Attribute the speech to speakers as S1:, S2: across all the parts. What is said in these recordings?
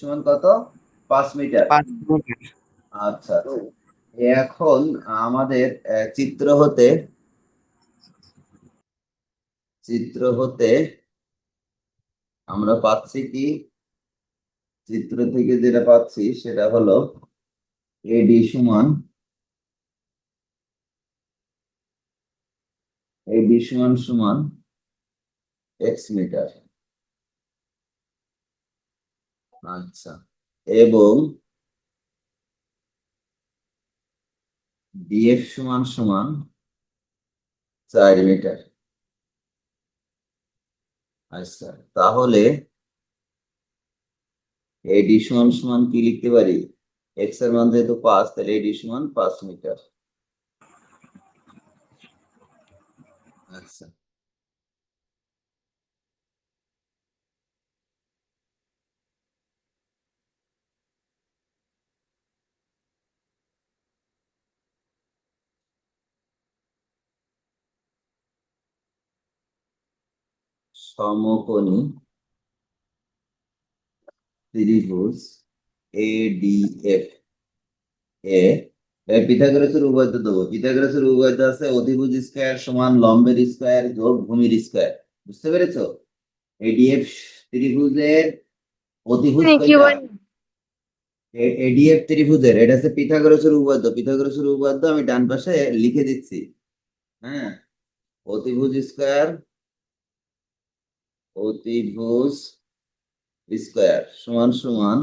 S1: সমান কত? পাঁচ মিটার। আচ্ছা আচ্ছা। এখন আমাদের চিত্র হতে চিত্র হতে আমরা পাচ্ছি কি? চিত্র থেকে যেটা পাচ্ছি সেটা হলো এডি সমান এডি সমান সমান এক্স মিটার। আচ্ছা। এবং ডিএফ সমান সমান চার মিটার। আচ্ছা তাহলে এডি সমান সমান কি লিখতে পারি? এক্সের মান যেহেতু পাঁচ, তাহলে এডি সমান পাঁচ মিটার। আচ্ছা। সমকোণী ত্রিভুজ এডিএফ এ পিথাগোরাসের উভয়ত দেবো। পিথাগোরাসের উভয়ত আছে অধিভুজ স্কয়ার সমান লম্বের স্কয়ার যোগ ভূমির স্কয়ার। বুঝতে পেরেছ? এডিএফ ত্রিভুজের অধিভুজ এডিএফ ত্রিভুজের এটা হচ্ছে পিথাগোরাসের উপপাদ্য পিথাগোরাসের উপপাদ্য আমি ডান পাশে লিখে দিচ্ছি। হ্যাঁ? অতিভুজ স্কয়ার অতিভুজ স্কয়ার সমান সমান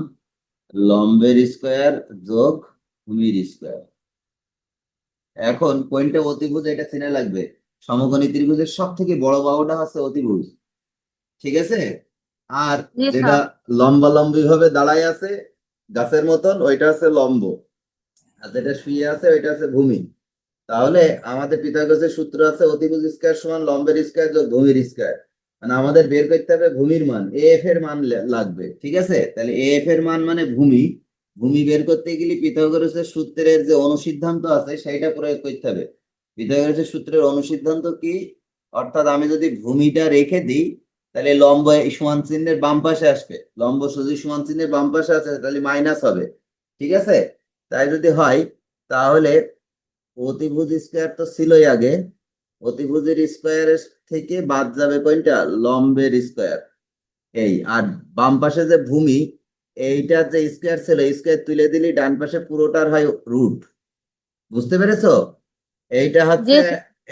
S1: লম্বের স্কয়ার যোগ ভূমির স্কয়ার। এখন কোনটা অতিভুজ এটা চেনা লাগবে। সমকোণী ত্রিভুজের সব থেকে বড় বাহুটা হচ্ছে অতিভুজ ঠিক আছে? আর যেটা লম্বা লম্বি ভাবে দাঁড়ায় আছে গাছের মতন ওইটা হচ্ছে লম্ব। আর যেটা শুয়ে আছে ওইটা হচ্ছে ভূমি। তাহলে আমাদের পিথাগোরাসের সূত্র আছে অতিভুজ স্কয়ার সমান লম্বের স্কয়ার যোগ ভূমির স্কয়ার। মানে আমাদের বের করতে হবে ভূমির মান এফ এর মান লাগবে, ঠিক আছে? তাহলে এফ এর মান মানে ভূমি ভূমি বের করতে গেলে পিথাগোরাসের সূত্রের যে অনুসিদ্ধান্ত আছে সেইটা প্রয়োগ করতে হবে। পিথাগোরাসের সূত্রের অনুসিদ্ধান্ত কি? অর্থাৎ আমি যদি ভূমিটা রেখে দিই, তাহলে লম্ব সমান চিহ্নের বাম পাশে আসবে। লম্ব সোজি সমান চিহ্নের বাম পাশে আছে, তাহলে মাইনাস হবে, ঠিক আছে? তাই যদি হয়, তাহলে অতিভুজ স্কয়ার তো ছিলই আগে অতিভুজের স্কয়ারের থেকে বাদ যাবে কোনটা লম্বের স্কোয়ার। এই আর বাম পাশে যে ভূমি এইটা যে স্কোয়ার ছিল স্কয়ার তুলে দিলি ডান পাশে পুরোটার হয় রুট। বুঝতে পেরেছ? এইটা হচ্ছে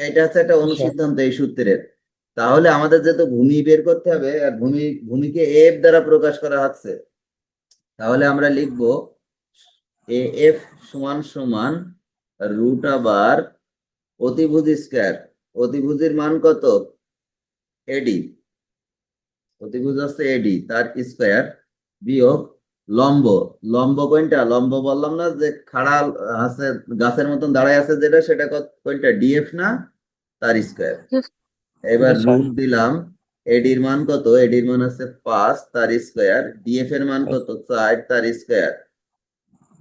S1: এইটা হচ্ছে একটা অনুসিদ্ধান্ত এই সূত্রের। তাহলে আমাদের যেহেতু ভূমি বের করতে হবে আর ভূমি ভূমিকে এফ দ্বারা প্রকাশ করা হচ্ছে তাহলে আমরা লিখব এ এফ সমান সমান রুট আবার অতিভুজ স্কয়ার। অতিভুজের মান কত? এডি অতিভুজ আছে এডি তার স্কোয়ার বিয়োগ লম্ব। লম্ব কোনটা লম্ব বললাম না যে খাড়া আছে গাছের মতন দাঁড়ায় আছে যেটা সেটা কোনটা ডিএফ না? তার স্কোয়ার এবার রুট দিলাম এডির মান কত? এডির মান আছে পাঁচ তার স্কোয়ার ডিএফ এর মান কত? চার তার স্কোয়ার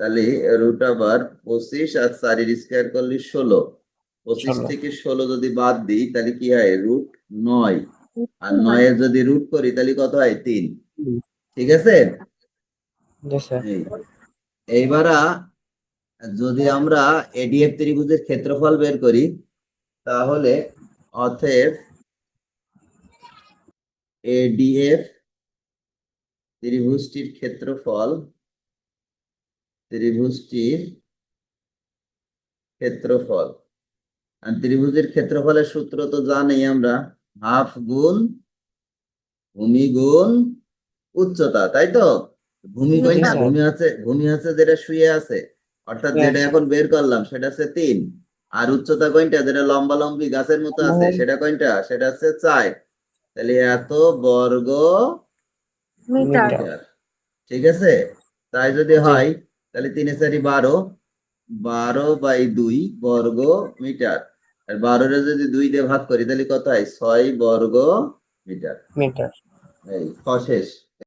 S1: তাহলে রুট আবার পঁচিশ আর চারের স্কোয়ার করলে ষোলো। পঁচিশ থেকে ষোলো যদি বাদ দিই তাহলে কি হয়? রুট নয়। আর নয়ের যদি রুট করি তাহলে কত হয়? তিন। ঠিক আছে? এইবার যদি আমরা এডিএফ ত্রিভুজের ক্ষেত্রফল বের করি তাহলে অতএব এডিএফ ত্রিভুজটির ক্ষেত্রফল ত্রিভুজটির ক্ষেত্রফল আর ত্রিভুজের ক্ষেত্রফলের সূত্র তো জানি আমরা হাফ গুণ ভূমি গুণ উচ্চতা তাই তো? ভূমি কোনটা
S2: স্যার।
S1: ভূমি আছে। ভূমি আছে যেটা শুয়ে আছে অর্থাৎ যেটা এখন বের করলাম সেটা হচ্ছে তিন। আর উচ্চতা কোনটা? যেটা লম্বা লম্বি গাছের মতো আছে সেটা কোনটা? সেটা হচ্ছে চার। তাহলে এত বর্গ
S2: মিটার।
S1: মিটার। ঠিক আছে? তাই যদি হয় তাহলে তিনে চারি বারো বারো বাই দুই বর্গ মিটার। আর বারোরে যদি দুই দিয়ে ভাগ করি তাহলে কত হয়? ছয় বর্গ মিটার।
S3: মিটার।
S1: এই অশেষ শেষ।